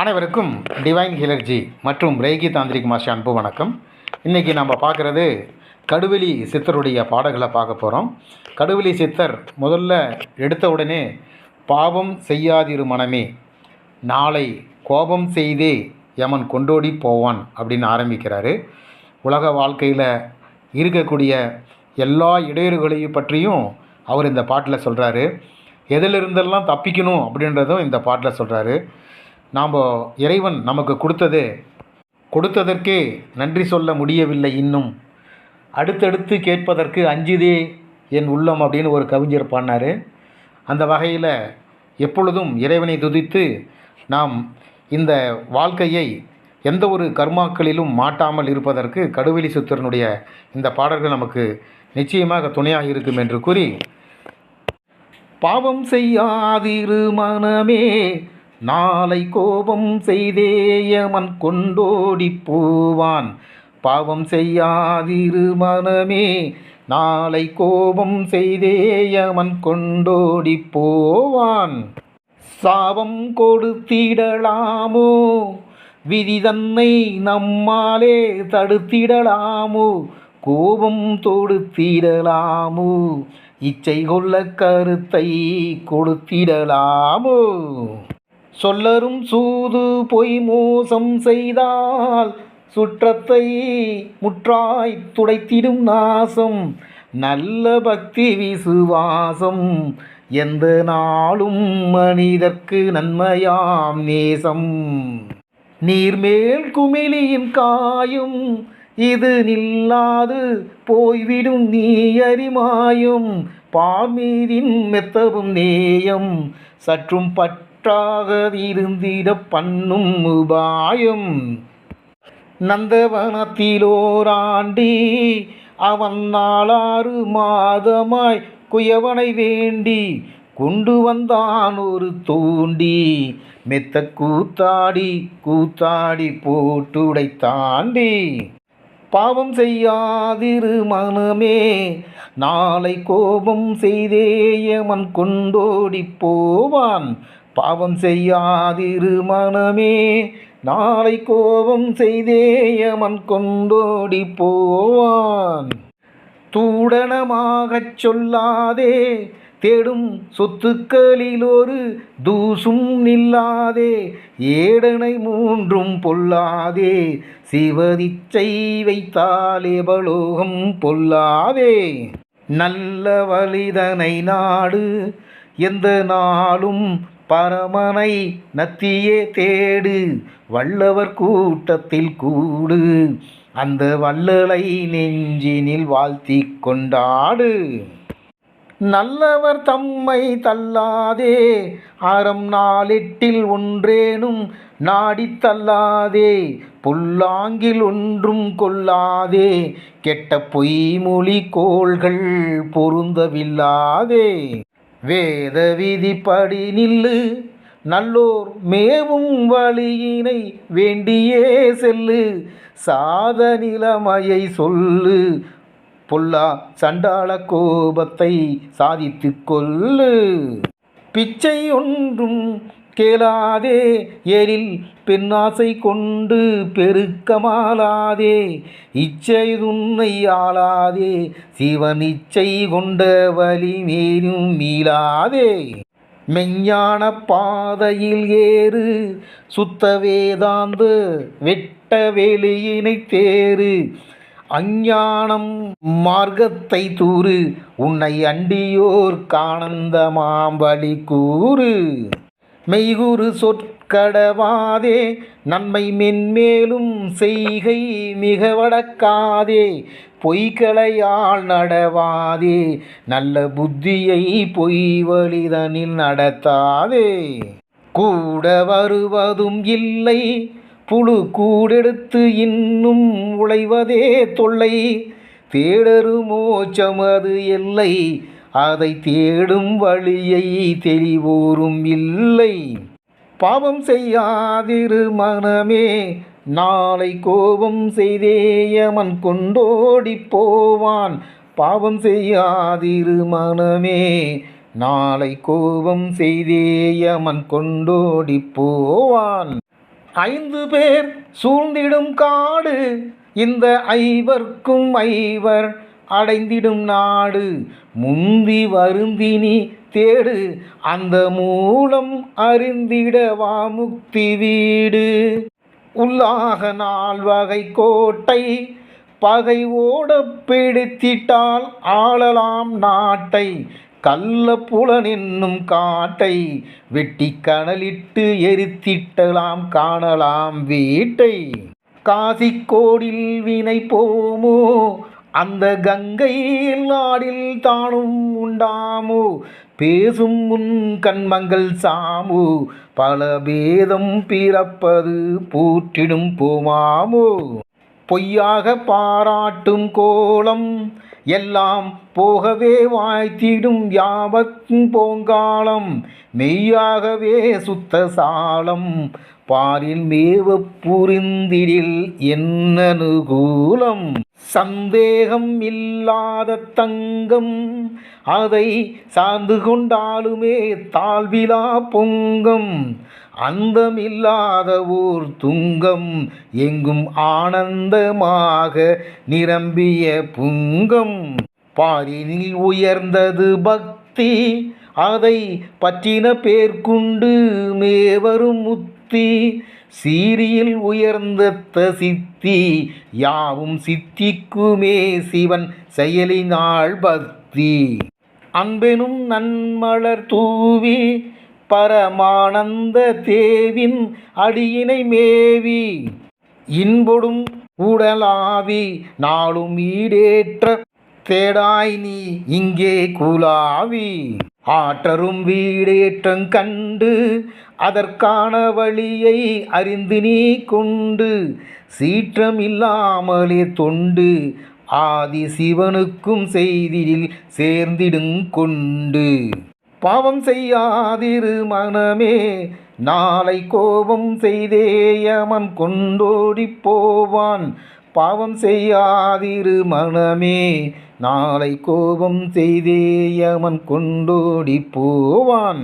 அனைவருக்கும் டிவைன் ஹிலர்ஜி மற்றும் ரேகி தாந்திரிக் மாஷி அன்பு வணக்கம். இன்றைக்கி நம்ம பார்க்குறது கடுவெளி சித்தருடைய பாடல்களை பார்க்க போகிறோம் கடுவெளி சித்தர் முதல்ல எடுத்த உடனே பாவம் செய்யாதிரு மனமே நாளை கோபம் செய்தே யமன் கொண்டோடி போவான் அப்படின்னு ஆரம்பிக்கிறாரு. உலக வாழ்க்கையில் இருக்கக்கூடிய எல்லா இடையூறுகளையும் பற்றியும் அவர் இந்த பாட்டில் சொல்கிறாரு எதிலிருந்தெல்லாம் தப்பிக்கணும் அப்படின்றதும் இந்த பாட்டில் சொல்கிறாரு நாம் இறைவன் நமக்கு கொடுத்தது கொடுத்ததற்கே நன்றி சொல்ல முடியவில்லை இன்னும். அடுத்தடுத்து கேட்பதற்கு அஞ்சுதே என் உள்ளம் அப்படின்னு ஒரு கவிஞர் பாடினார். அந்த வகையில் எப்பொழுதும் இறைவனை துதித்து நாம் இந்த வாழ்க்கையை எந்த ஒரு கர்மாக்களிலும் மாட்டாமல் இருப்பதற்கு கடுவெளி சுத்தரனுடைய இந்த பாடல்கள் நமக்கு நிச்சயமாக துணையாக இருக்கும் என்று கூறி பாவம் செய்யாதிரு மனமே நாளை கோபம் செய்தேயமன் கொண்டோடி போவான். பாவம் செய்யாதிரு மனமே நாளை கோபம் செய்தேயமன் கொண்டோடி போவான். சாபம் கொடுத்திடலாமோ? விதி தன்னை நம்மாலே தடுத்திடலாமோ? கோபம் தொடுத்திடலாமோ? இச்சை கொள்ள கருத்தை கொடுத்திடலாமோ? சொல்லரும் சூது பொய் மோசம் செய்தால் சுற்றத்தை முற்றாய் துடைத்திடும் நாசம். நல்ல பக்தி விசுவாசம் எந்த நாளும் மனிதர்க்கு நன்மையாம் நேசம். நீர்மேல் குமிழியின் காயும். இது நில்லாது போய்விடும் நீ அறிமாயும் பார்மீதின் மெத்தவும் நேயம். சற்றும் பற்றாக இருந்திட பண்ணும் உபாயம். நந்தவனத்திலோராண்டி அவன் நாளாறு மாதமாய் குயவனை வேண்டி கொண்டு வந்தான் ஒரு தூண்டி. மெத்த கூத்தாடி கூத்தாடி போட்டுடை தாண்டி பாவம் செய்யாதிரு மனமே நாளை கோபம் செய்தேயமன் கொண்டோடி போவான். பாவம் செய்யாதிரு மனமே நாளை கோபம் செய்தேயமன் கொண்டோடி போவான். தூடனமாகச் சொல்லாதே தேடும் சொத்துக்களில் ஒரு தூசும் நில்லாதே ஏடனை மூன்றும் பொல்லாதே சிவதிச்சை வைத்தாலே பலோகம் பொல்லாதே. நல்ல வலிதனை நாடு எந்த நாளும் பரமனை நத்தியே தேடு வல்லவர் கூட்டத்தில் கூடு. அந்த வள்ளலை நெஞ்சினில் வாழ்த்தி கொண்டாடு. நல்லவர் தம்மை தள்ளாதே அறம் நாளெட்டில் ஒன்றேனும் நாடித் தள்ளாதே புல்லாங்கில் ஒன்றும் கொள்ளாதே கெட்ட பொய்மொழி கோள்கள் பொருந்தவில்லாதே. வேத விதிப்படி நில்லு. நல்லோர் மேவும் வழியினை வேண்டியே செல்லு. சாத நிலைமையை சொல்லு. பொல்லா சண்டாள கோபத்தை சாதித்து கொள்ளு பிச்சை ஒன்றும் கேளாதே ஏரில் பெண்ணாசை கொண்டு பெருக்கமாலாதே இச்சை துன்னை ஆளாதே சிவன் இச்சை கொண்ட வழி மேலும் மீளாதே. மெஞ்ஞான பாதையில் ஏறு சுத்த வேதாந்து வெட்ட வெளியினை தேறு அஞ்ஞானம் மார்க்கத்தை தூறு உன்னை அண்டியோர் காணந்த மாம்பழி கூறு. மெய்குறு சொற்கடவாதே நன்மை மென்மேலும் செய்கை மிக வடக்காதே பொய்களையால் நடவாதே நல்ல புத்தியை பொய் வழிதனில் நடத்தாதே. கூட வருவதும் இல்லை புழு கூடெடுத்து இன்னும் உழைவதே தொல்லை தேடரு மோச்சமது எல்லை அதை தேடும் வழியை தெளிவோரும் இல்லை. பாவம் செய்யாதிரு மனமே நாளை கோபம் செய்தேயமன் கொண்டோடி போவான். பாவம் செய்யாதிரு மனமே நாளை கோபம் செய்தேயமன் கொண்டோடி போவான். ஐந்து பேர் சூழ்ந்திடும் காடு இந்த ஐவர்க்கும் ஐவர் அடைந்திடும் நாடு. முந்தி வருந்தினி தேடு. அந்த மூலம் அறிந்திடவா முக்தி வீடு. உள்ளாக நால்வகை கோட்டை பகை ஓட பிடித்திட்டால் ஆளலாம் நாட்டை. கள்ள புலன் என்னும் காட்டை வெட்டி கனலிட்டு எரித்திட்டலாம் காணலாம் வீட்டை. காசிக்கோடில் வினை போமோ அந்த கங்கையில் நாடில் தானும் உண்டாமோ பேசும் முன் கண்மங்கள் சாமு பல பேதம் பிறப்பது பூற்றிடும் போமாமோ. பொய்யாக பாராட்டும் கோலம் எல்லாம் போகவே வாய்த்திடும் யாவக்கும் போங்காலம் மெய்யாகவே சுத்த சாலம் பாரில் மேவ புரிந்திடில் என்ன அனுகூலம் சந்தேகம் இல்லாத தங்கம். அதை சார்ந்து கொண்டாலுமே தாழ்விலா பொங்கம். அந்தமில்லாத ஊர் துங்கம் எங்கும் ஆனந்தமாக நிரம்பிய புங்கம். பாரினில் உயர்ந்தது பக்தி அதை பற்றின பேர்க்குண்டு மேவரும் முத்தி. சீரியில் உயர்ந்த சித்தி யாவும் சித்திக்குமே சிவன் செயலினாள் பக்தி. அன்பெனும் நன்மலர் தூவி பரமானந்த தேவின் அடியினை மேவி. இன்பொடும் உடலாவி நாளும் ஈடேற்ற தேடாய் நீ இங்கே குலாவி. ஆற்றரும் வீடேற்றங் கண்டு அதற்கான வழியை அறிந்து நீ கொண்டு சீற்றம் இல்லாமலே தொண்டு ஆதி சிவனுக்கும் செய்தியில் சேர்ந்திடுங் கொண்டு. பாவம் செய்யாதிரு மனமே நாளை கோபம் செய்தேயமன் கொண்டோடி போவான். பாவம் செய்யாதிரு மனமே நாளை கோபம் செய்தேயமன் கொண்டோடி போவான்.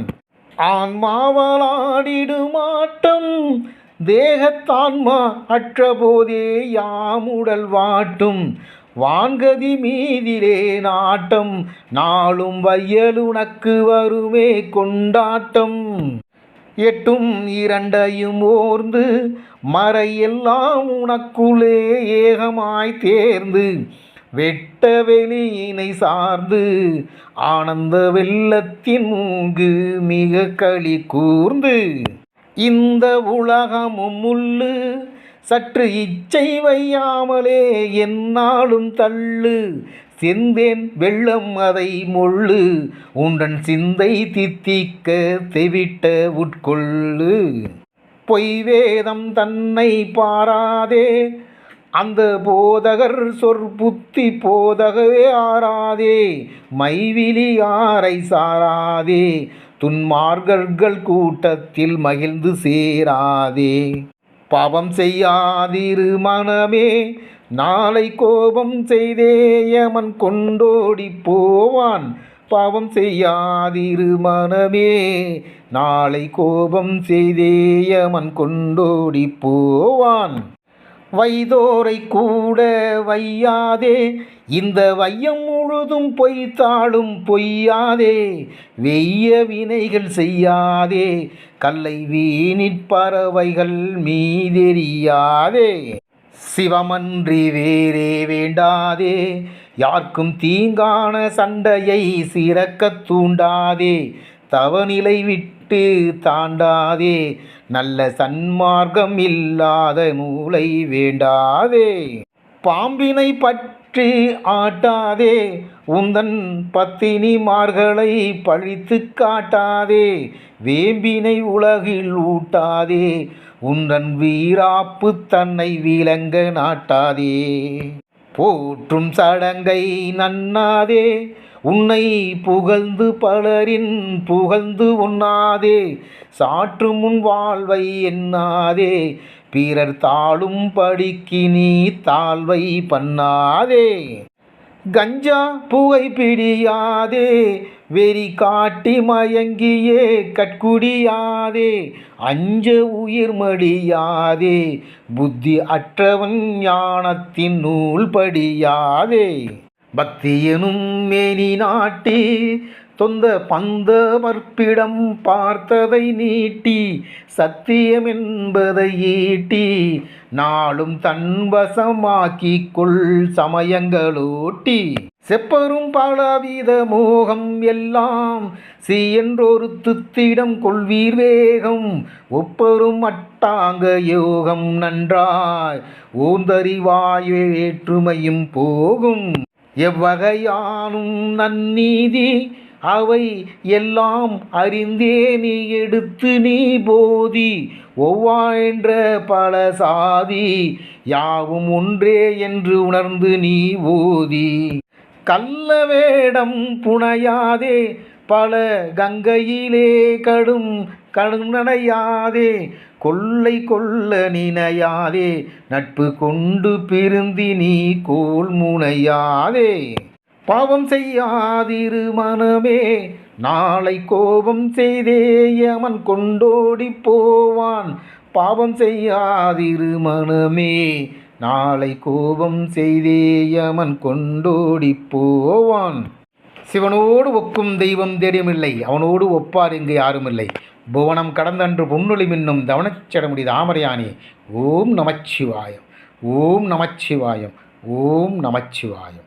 ஆன்மாவலாடிடுமாட்டம் தேகத்தான்மா அற்றபோதே யாமுடல் வாட்டும். வான்கதி மீதிலே நாட்டம் நாளும் வையலுனக்கு வருமே கொண்டாட்டம். எட்டும் இரண்டையும் ஓர்ந்து மறையெல்லாம் உனக்குள்ளே ஏகமாய் தேர்ந்து வெட்ட வெளியினை சார்ந்து ஆனந்த வெள்ளத்தின் மூங்கு மிக களி கூர்ந்து. இந்த உலகமும் முள்ளு சற்று இச்சை வையாமலே என்னாலும் தள்ளு சிந்தேன் வெள்ளம் அதை மொள்ளு. உன்றன் சிந்தை தித்திக்க தெவிட்ட உட்கொள்ளு. பொய் வேதம் தன்னை பாராதே. அந்த போதகர் சொற்புத்தி போதகவே ஆறாதே மைவிலி ஆரை சாராதே. துன்மார்கர்கள் கூட்டத்தில் மகிழ்ந்து சேராதே. பாவம் செய்யாதிரு மனமே. நாளை கோபம் செய்தேயமன் கொண்டோடி போவான். பாவம் செய்யாதிரு மனமே. நாளை கோபம் செய்தேயமன் கொண்டோடி போவான். வைதோரை கூட வையாதே. இந்த வையம் முழுதும் பொய்த்தாளும் பொய்யாதே. வெய்ய வினைகள் செய்யாதே. கல்லை வீணிற் பறவைகள் மீதெறியாதே சிவமன்றி வேறே வேண்டாதே. யார்க்கும் தீங்கான சண்டையை சிறக்கத் தூண்டாதே. தவநிலை விட்டு தாண்டாதே. நல்ல சன்மார்க்கம் இல்லாத நூலை வேண்டாதே. பாம்பினை பற்றி ஆட்டாதே. உந்தன் பத்தினிமார்களை பழித்து காட்டாதே. வேம்பினை உலகில் ஊட்டாதே. உந்தன் வீராப்பு தன்னை வீழங்க நாட்டாதே. போற்றும் சடங்கை நன்னாதே. உன்னை புகழ்ந்து பலரின் புகழ்ந்து உண்ணாதே. சாற்று முன் வாழ்வை எண்ணாதே. பிறர் தாழும் படிக்கு நீ தாழ்வை பண்ணாதே. கஞ்சா புகை பிடியாதே வெறி காட்டி மயங்கியே கட்குடியாதே அஞ்ச உயிர் மடியாதே புத்தி அற்றவன் ஞானத்தின் நூல் படியாதே பக்தி எனும் மேனி நாட்டி தொந்த பந்த மற்பிடம் பார்த்ததை நீட்டி சத்தியம் என்பதை ஈட்டி நாளும் தன்வசமாக்கி கொள் சமயங்களோட்டி. செப்பரும் பலவித மோகம் எல்லாம் சீ என்றொரு துத்திடம் கொள்வீர் வேகம் ஒப்பரும் அட்டாங்க யோகம் நன்றாய் ஓந்தறிவாய் வேற்றுமையும் போகும். எவ்வகையானும் நன்னீதி அவை எல்லாம் அறிந்தே நீ எடுத்து நீ போதி ஒவ்வாய்ன்ற பல சாதி யாவும் ஒன்றே என்று உணர்ந்து நீ ஓதி கள்ள வேடம் புனையாதே பல கங்கையிலே கடும் கடும் கொள்ளை கொள்ள நினையாதே நட்பு கொண்டு பிரிந்தி நீ கோல் முனையாதே. பாவம் செய்யாதிரு மனமே நாளை கோபம் செய்தே யமன் கொண்டோடி போவான். பாவம் செய்யாதிரு மனமே நாளை கோபம் செய்தே யமன் கொண்டோடி போவான். சிவனோடு ஒக்கும் தெய்வம் தெரியுமில்லை அவனோடு ஒப்பார் இங்கு யாருமில்லை. புவனம் கடந்தன்று பொன்னொளி மின்னும் தவனச்சடமுடி தாமரையானே ஓம் நமச்சிவாயம் ஓம் நமச்சிவாயம் ஓம் நமச்சிவாயம்.